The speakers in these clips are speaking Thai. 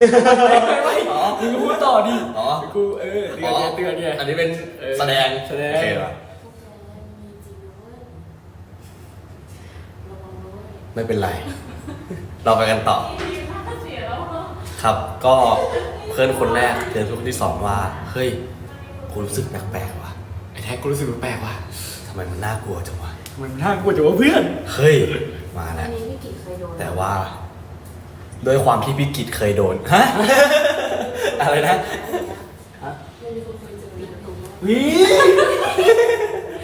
ไม่มึงก็พูดต่อดิอ๋อ กูเออเตือนเนี่ยเตือนเนี่ยอันนี้เป็นเออแสดงแสดง โอเคป่ะไม่เป็นไร เราไปกันต่อ ครับ ก็เพื่อนคนแรกเตือนเพื่อนคนที่สองว่า เฮ้ย กูรู้สึกแปลกๆว่ะไอ้แท็กกูรู้สึกแปลกว่ะทำไมมันน่ากลัวจังวะทำไมมันน่ากลัวจังวะเพื่อน เฮ้ย มาอัแล้นวนี้พี่กิจเคยโดนแต่ว่า ด้วยความที่พี่กิจเคยโดน ฮะ อะไรนะไม่มีคนเคยเจอปิดตรงนี้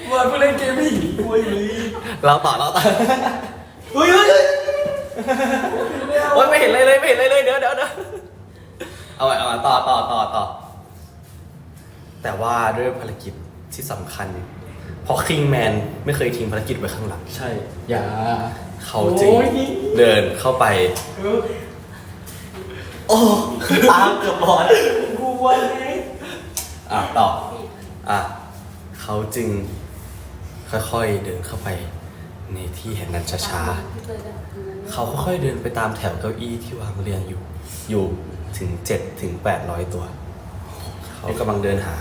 วิวันกูเล่นเกมผีด้วยเลยเราต่อเราต่อเฮ้ยเฮ้ยเฮ้ยโอ๊ยไม่เห็นเลยเลยไม่เห็นเลยเลยเดี๋ยวเดี๋ยวเดี๋ยวเอาไว้เอาไว้ต่อต่อต่อต่อ แต่ว่าด้วยภารกิจที่สำคัญ เพราะคิงแมนไม่เคยทิ้งภารกิจไว้ข้างหลัง ใช่ อย่า เขาจึงโอ้ย เดินเข้าไป เออ โอ้ตาเกือบบอดกลัวไงอะต่ออะเขาจึงค่อยๆเดินเข้าไปในที่แห่งนั้นช้าๆเขาค่อยๆเดินไปตามแถวเก้าอี้ที่วางเรียงอยู่ อยู่ถึงเจ็ดถึงแปดร้อยตัว เขากำลังเดินหา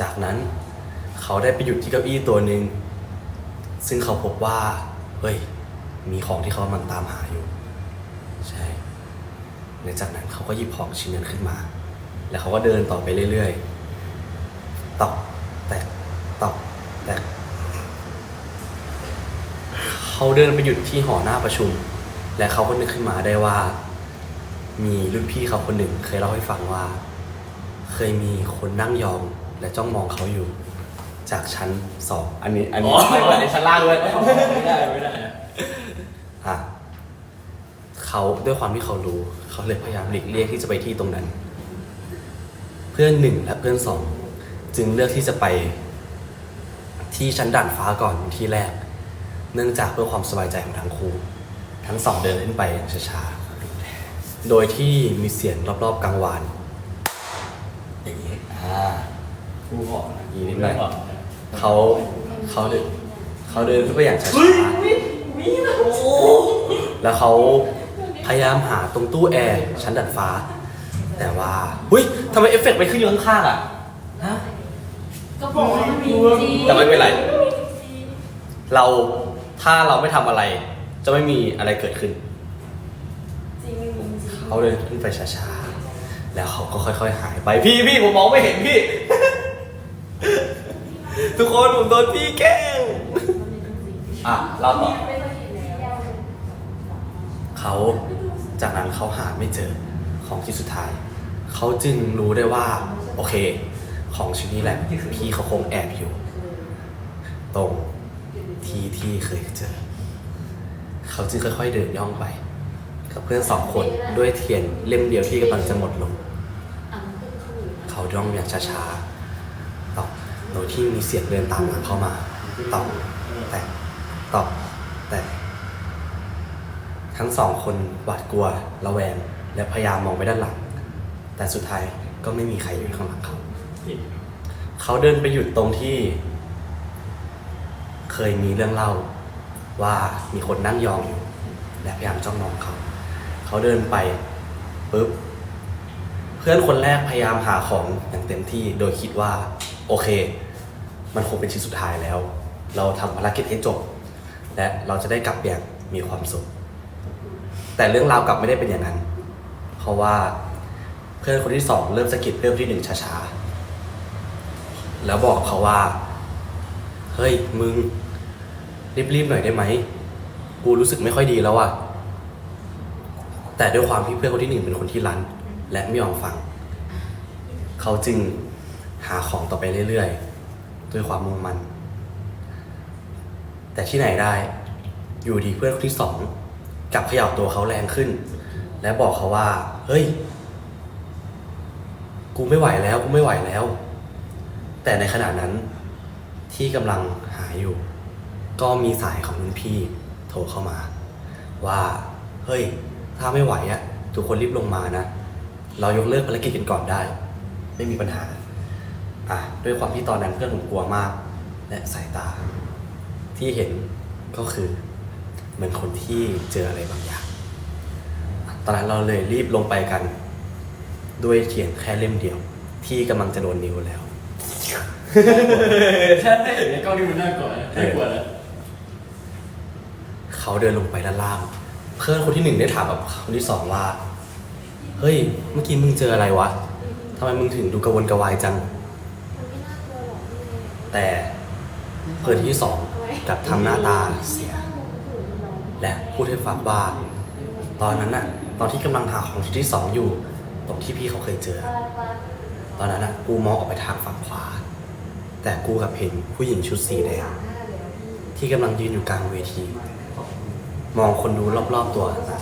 จากนั้นเขาได้ไปหยุดที่เก้าอี้ตัวหนึ่งซึ่งเขาพบว่า เฮ้ย มีของที่เขากำลังตามหาอยู่ และจากนั้นเขาก็หยิบของชิ้นนั้นขึ้นมา แล้วเขาก็เดินต่อไปเรื่อยๆตอกแตกตอกแตกเขาเดินไปหยุดที่หอหน้าประชุม และเขาก็นึกขึ้นมาได้ว่า มีรุ่นพี่เขาคนหนึ่ง เคยเล่าให้ฟังว่า เคยมีคนนั่งยองและจ้องมองเขาอยู่ จากชั้นสองอันนี้อันนี้ไม่ว่าในชั้นล่างด้วยไม่ได้ไม่ได้อะ เขาด้วยความที่เขารู้ เขาเลยพยายามหลีกเลี่ยงที่จะไปที่ตรงนั้น เพื่อนหนึ่งและเพื่อนสองจึงเลือกที่จะไปที่ชั้นด่านฟ้าก่อนที่แรก เนื่องจากเพื่อความสบายใจของทั้งคู่ ทั้งสองเดินขึ้นไปอย่างช้าๆ โดยที่มีเสียงรอบๆกลางวานอย่างนี้อ่ากูบอกนะอีกนิดหน่อยเขาเขาเดินเขาเดินขึ้นไปอย่างช้าๆแล้วเขา พยายามหาตรงตู้แอร์ชั้นดัดฟ้า แต่ว่าหุ้ยทำไมเอฟเฟกต์ไปขึ้นอยู่ข้างๆอะฮะก็บอกว่ามันมีจริงแต่ไม่เป็นไร เราถ้าเราไม่ทำอะไร จะไม่มีอะไรเกิดขึ้น จริงไม่มีจริงเขาเดินขึ้นไปช้าๆ แล้วเขาก็ค่อยๆ หายไป พี่พี่ผมมองไม่เห็นพี่ ทุกคนผมโดนพี่แกล้งอะเราต่อไม่เคยเห็นแล้วเขา จากนั้นเขาหาไม่เจอของชิ้นสุดท้าย เขาจึงรู้ได้ว่า โอเค ของชิ้นนี้แหละพี่เขาคงแอบอยู่ ตรงที่ที่เคยเจอ เขาจึงค่อยๆเดินย่องไป กับเพื่อนสองคนด้วยเทียนเล่มเดียวที่กำลังจะหมดลง เขาย่องอย่างช้าๆตอกโดยที่มีเสียงเดินตามหลังเข้ามาตอกแตกตอกแตก ทั้งสองคนหวาดกลัวระแวง และพยายามมองไปด้านหลัง แต่สุดท้ายก็ไม่มีใครอยู่ข้างหลังเขา เขาเดินไปหยุดตรงที่ เคยมีเรื่องเล่าว่ามีคนนั่งยองอยู่และพยายามจ้องมองเขา เขาเดินไปปุ๊บเพื่อนคนแรกพยายามหาของอย่างเต็มที่โดยคิดว่า โอเค มันคงเป็นชิ้นสุดท้ายแล้ว เราทำภารกิจให้จบ และเราจะได้กลับอย่างมีความสุข แต่เรื่องราวกลับไม่ได้เป็นอย่างนั้น เพราะว่าเพื่อนคนที่สองเริ่มสะกิดเพื่อนที่หนึ่งช้าๆ แล้วบอกเขาว่า เฮ้ย มึง รีบๆหน่อยได้ไหม กูรู้สึกไม่ค่อยดีแล้วอะแต่ด้วยความที่เพื่อนคนที่หนึ่งเป็นคนที่รัน และไม่ยอมฟัง เขาจึงหาของต่อไปเรื่อยๆ ด้วยความมุ่งมั่นแต่ที่ไหนได้ อยู่ดีเพื่อนคนที่สอง กับเขย่าตัวเขาแรงขึ้น และบอกเขาว่า เฮ้ย กูไม่ไหวแล้ว กูไม่ไหวแล้ว แต่ในขณะนั้นที่กำลังหายอยู่ ก็มีสายของรุ่นพี่โทรเข้ามา ว่า เฮ้ย ถ้าไม่ไหวอะทุกคนรีบลงมานะ เรายกเลิกภารกิจกันก่อนได้ ไม่มีปัญหา อะ ด้วยความที่ตอนนั้นเพื่อนผมกลัวมาก และสายตา ที่เห็นก็คือ มือนคนที่เจออะไรบางอย่างอะตอนนั้นเราเลยรีบลงไปกัน ด้วยเทียนแค่เล่มเดียว ที่กำลังจะโดนนิ้วแล้วใช่ในกล้องนี่มันน่ากลัวนะน่ากลัวแล้วเขาเดินลงไปด้านล่าง เพื่อนคนที่หนึ่งได้ถามกับคนที่สองว่า เฮ้ย เมื่อกี้มึงเจออะไรวะทำไมมึงถึงดูกระวนกระวายจังมันไม่น่ากลัวหรอกพี่แต่เพื่อนที่สองกลับทำหน้าตาเสีย และพูดให้ฟังว่าตอนนั้นน่ะตอนที่กำลังหาของชิ้นที่สองอยู่ ตรงที่พี่เขาเคยเจอ ตอนนั้นน่ะกูมองออกไปทางฝั่งขวา แต่กูกับเห็นผู้หญิงชุดสีแดงที่กำลังยืนอยู่กลางเวที มองคนดูรอบๆตัวนะ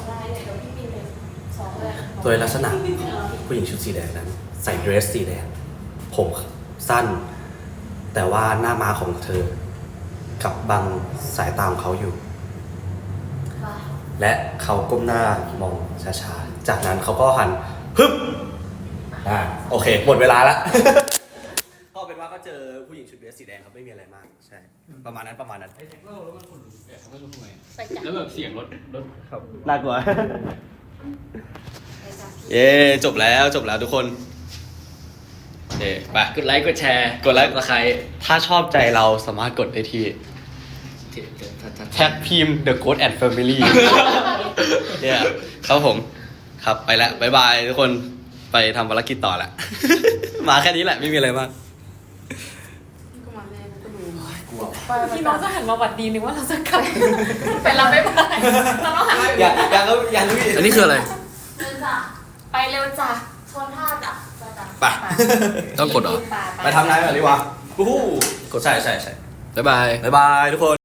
โดยลักษณะผู้หญิงชุดสีแดงนั้น ใส่เดรสสีแดงผมสั้น แต่ว่าหน้ามาของเธอ กับบังสายตาของเขาอยู่ และเขาก้มหน้ามองช้าๆ จากนั้นเขาก็หันฮึบอ่าโอเค หมดเวลาละ ก็เป็นว่าก็เจอผู้หญิงชุดเดรสสีแดงครับไม่มีอะไรมาก ใช่ ประมาณนั้นประมาณนั้นไอ้แจ็คเล่าแล้วมันขนลุกแบบไม่รู้ทำไมไปจับแล้วแบบเสียงรถรถครับน่ากลัว ไปจับเย้จบแล้วจบแล้วทุกคนเย้ไปกดไลค์กดแชร์กดไลค์ตะไคร้ถ้าชอบใจเราสามารถกดได้ที่ แท็กพิมพ์ The Ghost and Family เนี่ยครับผม ครับไปแล้วบายบายทุกคนไปทำภารกิจต่อแหละ มาแค่นี้แหละไม่มีอะไรมาก ก็มาแม่ก็ดูกลัวพี่น้องจะหันมาหวัดดีนึกว่าเราจะกลับ ไปรับไม่ไปเราต้องหันมาอยากอยากอยากรู้อีกอันนี้คืออะไรเร็วจ้ะไปเร็วจ้ะชนท่าจ้ะไปจ้ะไป ต้องกดเหรอ ไปทำงานก่อนดีกว่าวู้ฮู้กดใช่ใช่ใช่บ๊ายบายบายบายทุกคน